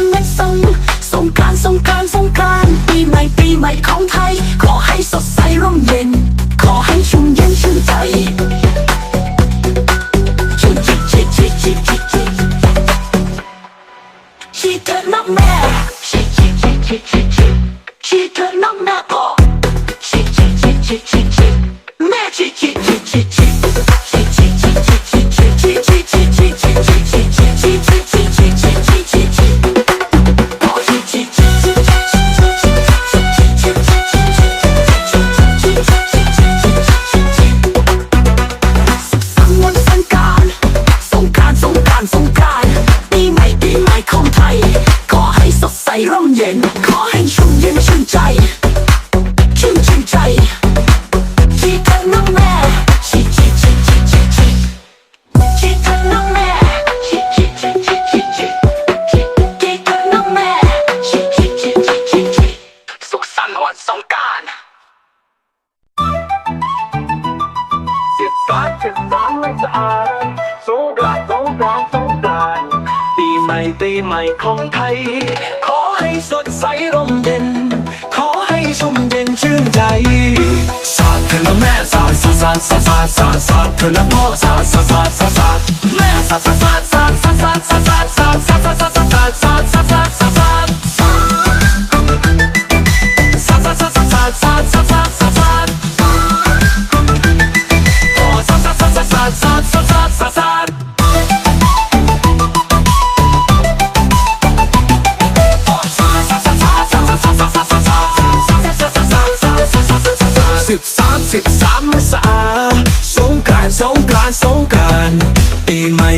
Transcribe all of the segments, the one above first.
งเงิสงสงการสงการสงการปีใหม่ปีใหม่ของไทย ขอให้สดใสร่มเย็น ขอให้ชุ่มเย็นชื่นใจชุ่ชิชิชิชิชิชิชีเธอน้อแม่ชิชิชิชิชิชิชีเธอน้อแม่พอชิชิชิชิชิชิแม่ชิชิชิชิ ของไทย ขอให้สดใสร่มเย็น ขอให้ชุ่มเย็นชื่นใจ สาดเธอและแม่สาดสาดสาดสาดสาดสาดสาดเธอและพ่อสาดสาดสาดสาดแม่สาดสาดสาดสาดสาดสาดสาดสาดสาดสาดสาดสาด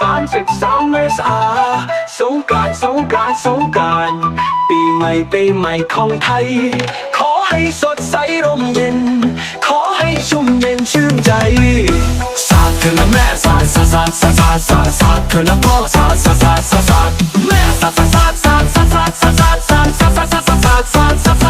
สามสิบสามเมษาสงการสงการสงการปีใหม่ปีใหม่ของไทย ขอให้สดใสร่มเย็น ขอให้ชุ่มเย็นชื่นใจสาดเถอะนะแม่สาดสาดสาดสาดสาดสาดสาดเถอะนะพ่อสาดสาดสาดสาดแม่สาดสาดสาดสาดสาดสาดสาดสาดสาดสาดสาดสาดสาด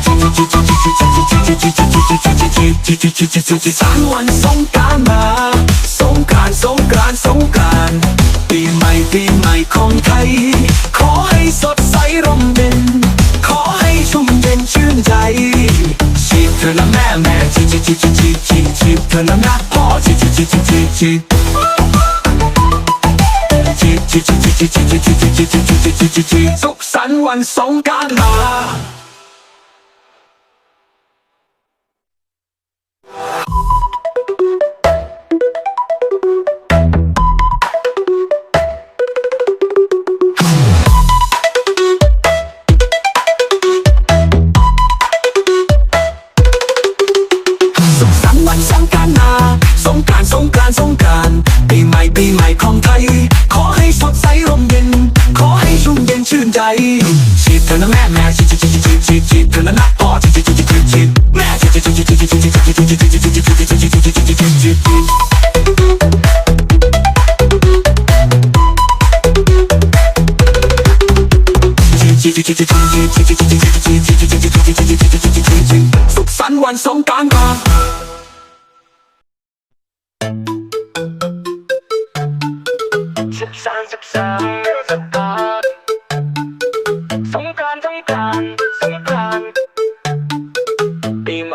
สามวันสงการมาสงการสงการสงการปีใหม่ปีใหม่ของไทย ขอให้สดใสร่มเย็นขอให้ชุ่มเย็นชื่นใจชีพเธอละแม่แม่ชีชีชีชีชีชีชีพเธอละนะพ่อชีชีชีชีชีชีสุขสันต์วันสงการมา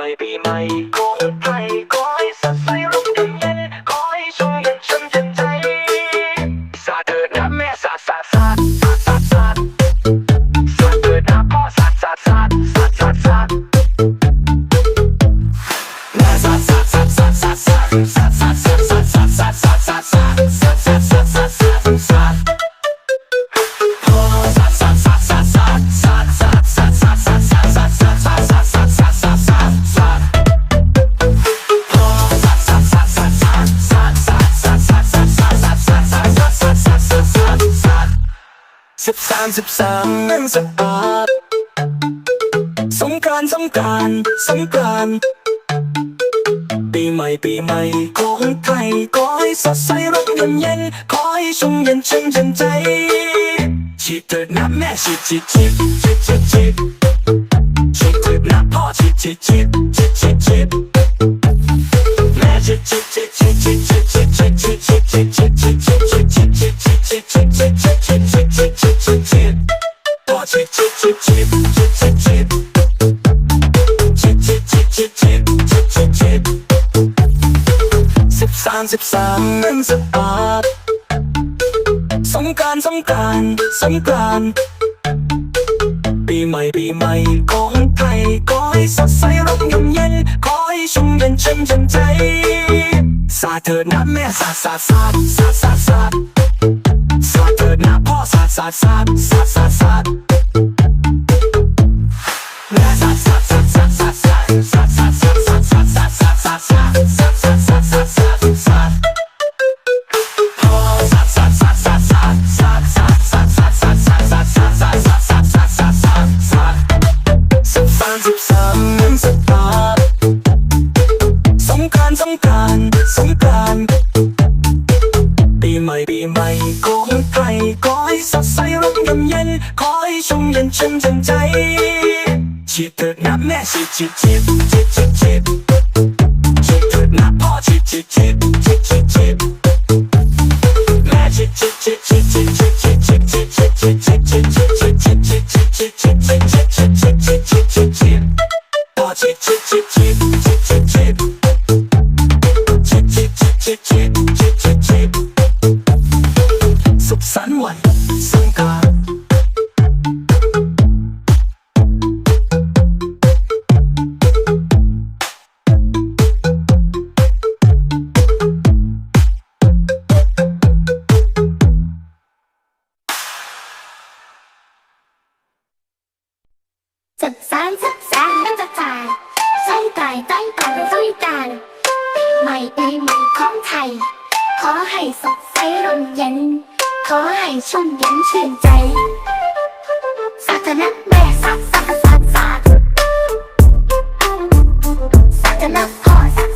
my, be my. สิบสามสิบสามนั่งสะอาดสงการสงการสงการปีใหม่ปีใหม่ของไทยขอให้สดใสร่มเย็นขอให้ชุ่มเย็นชื่นนใจฉีดเถิดนะแม่ฉีดฉีดฉีดฉีดฉีดฉีดฉีดเถิดนะพ่อฉีดฉีดฉีดฉีดฉีดฉีดแม่ฉีดฉีดฉีดฉีดฉีด นสะอาดสงการสงการสงการปีใหม่ปีใหม่ของไทยขอให้สดใสร่มเย็นขอให้ชุ่มเย็นชุ่มชื่นใจสาเถิดน้าแม่สาสาสาสาสาสาสาเถิดนะพ่อสาสาสาสาสาสา you tip. ยตาลใหม่ปีใหม่ของไทย ขอให้สดใสร่มเย็น ขอให้ชุ่มเย็นชื่นใจศาสนาแม่ศาสนาศาสนาศาสนาพ่อศาส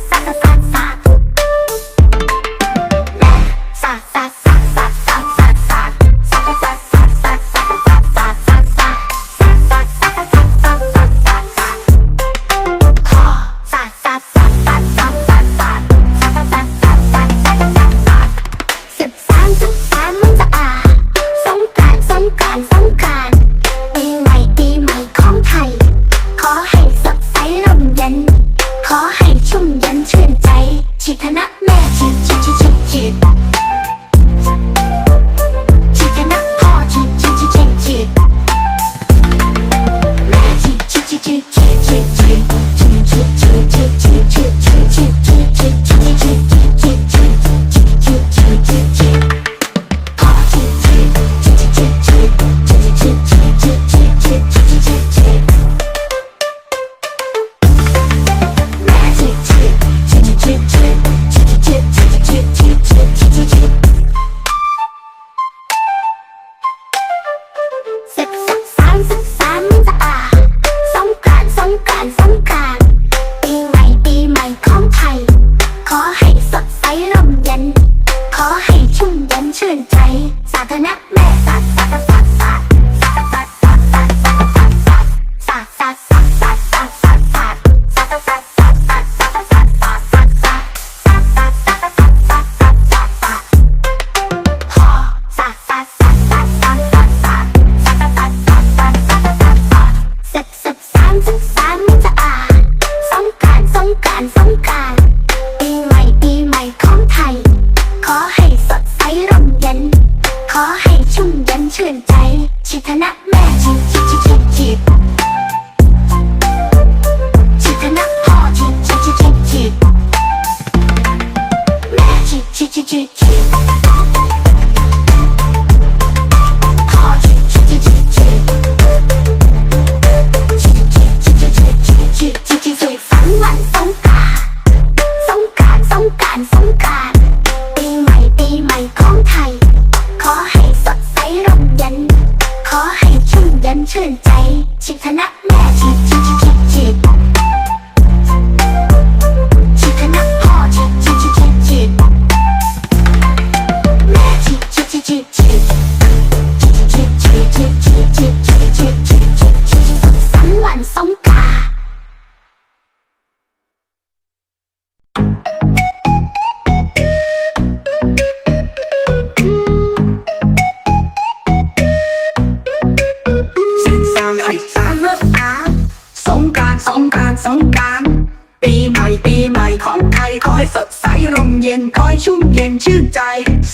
ชุ่มเย็นชื่นใจ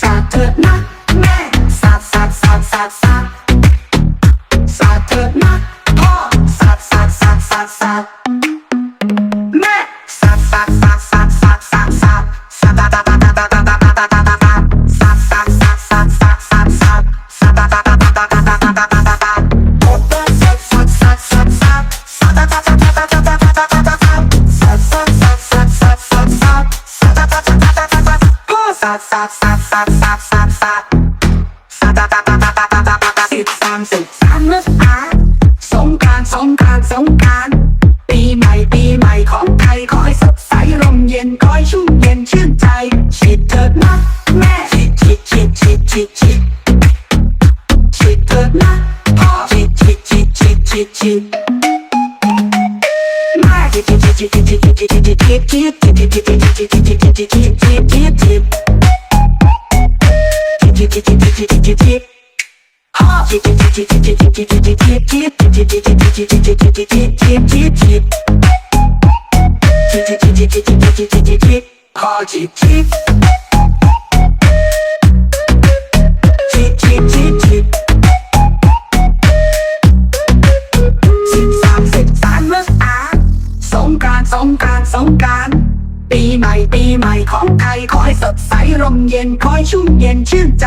สาดเถิดนะ Marketing. Marketing. ช่ว在